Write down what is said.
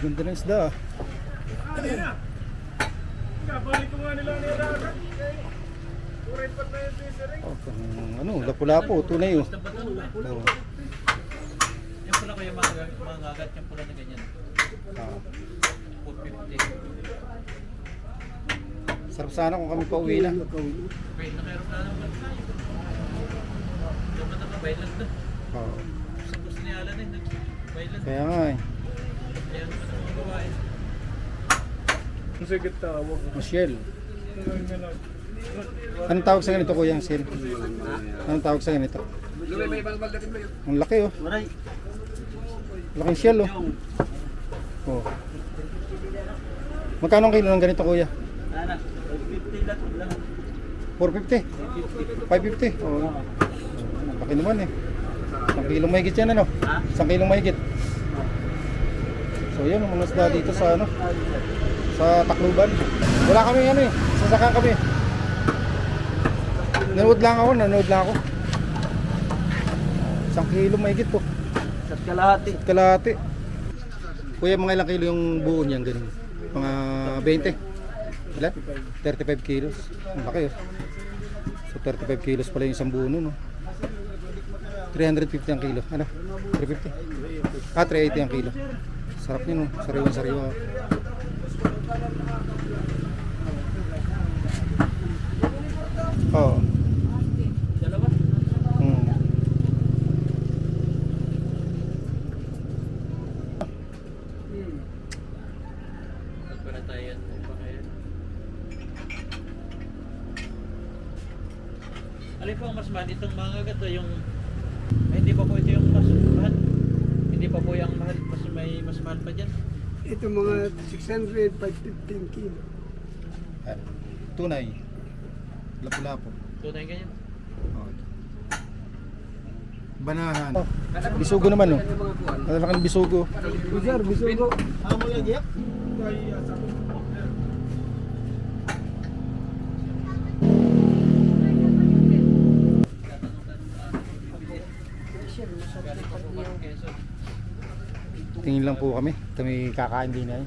Ganda ng isda ah. Tayo. Oh, kung ano, lapu-lapo, tunay oh. Oh. Yung pula ko yung mga, mga gagat yung pula na ganyan. Ah. 450. Sarap sana kung kami pauwi na. Wait, naka-aeroplano pa tayo. Yung mga naka-bailan na. Oh. Kaya nga eh. Ang. Ang sigit tawag. Michelle. Anong tawag sa ganito kuya? Sil? Anong tawag sa ganito? Ang laki oh. Laking shell oh. Oh. Magkano ang kilo ng ganito kuya? Ano? 50 lang lang. 450? 550? Oh. Laki naman eh. Isang kilong mahigit yan ano? Isang kilong mahigit. So yun, mga isda dito sa ano? Sa Tacloban. Wala kami ano eh. Sasaka kami. Nanood lang ako, nanood lang ako. Isang kilong mahigit po. Sa kalahati. At kalahati. Kuya, mga ilang kilo yung buo niyan ganun? Mga 20? Ilan? 35 kilos. Ang laki oh. So 35 kilos pala yung isang buo nun. No? 350 ang kilo. Ano? 350? Ah, 380 ang kilo. Sarap yun. Oh. Sariwan sariwa. Oo. Oh. Hmm. Alin po ang mas mahal? Itong mga gagat o yung... Ay, hindi pa po ito yung mas mahal. Hindi pa po yung mahal. Mas may mas mahal pa dyan. Ito mga 600, 515 kilo. Yan. Tunay. Lapu-lapu. Tunay ganyan. Oh. Banahan. Bisugo naman oh. Ng bisugo. Bizar, bisugo. Tingin lang po kami. Kami kakain din ay.